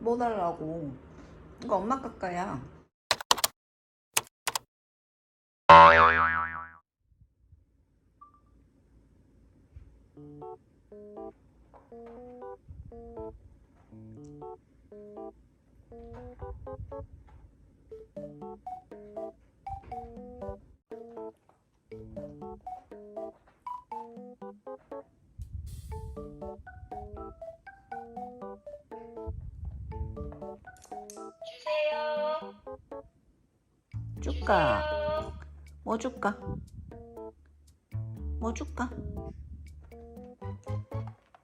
뭐 달라고? 이거 엄마 깎아야. 줄까? 주세요. 뭐 줄까? 뭐 줄까?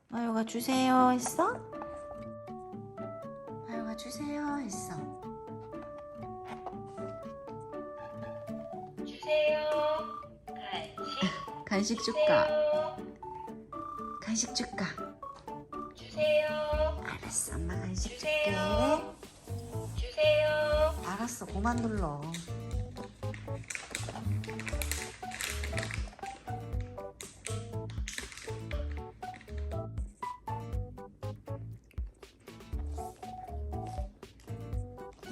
마요가 주세요 했어? 마요가 주세요 했어. 주세요. 간식. 간식 줄까? 주세요. 간식 줄까? 주세요. 알았어, 엄마 간식 줄게. 주세요. 주세요. 알았어, 그만 눌러.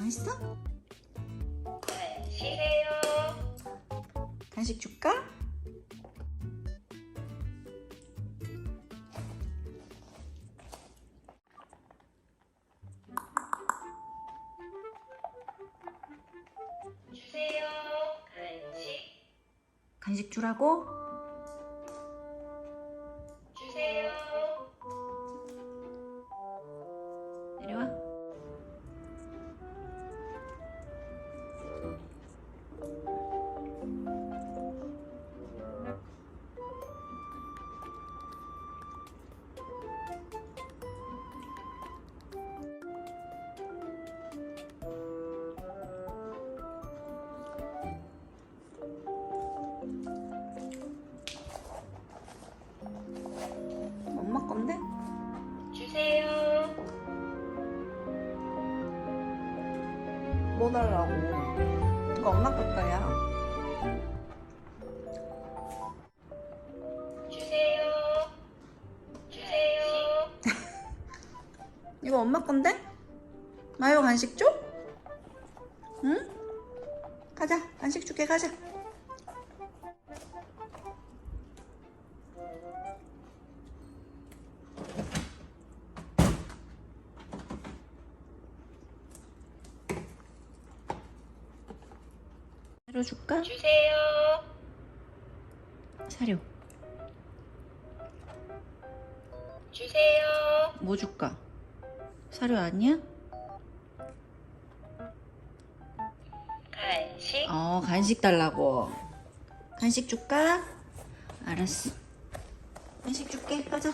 맛있어? 간식이에요. 간식 줄까? 주세요. 간식. 간식 주라고? 뭐 달라고? 이거 엄마 깎아야. 주세요. 주세요. 이거 엄마 건데? 마요 간식 줘? 응? 가자. 간식 줄게 가자. 사료 줄까? 주세요. 사료. 주세요. 뭐 줄까? 사료 아니야? 간식. 어, 간식 달라고. 간식 줄까? 알았어. 간식 줄게. 가자.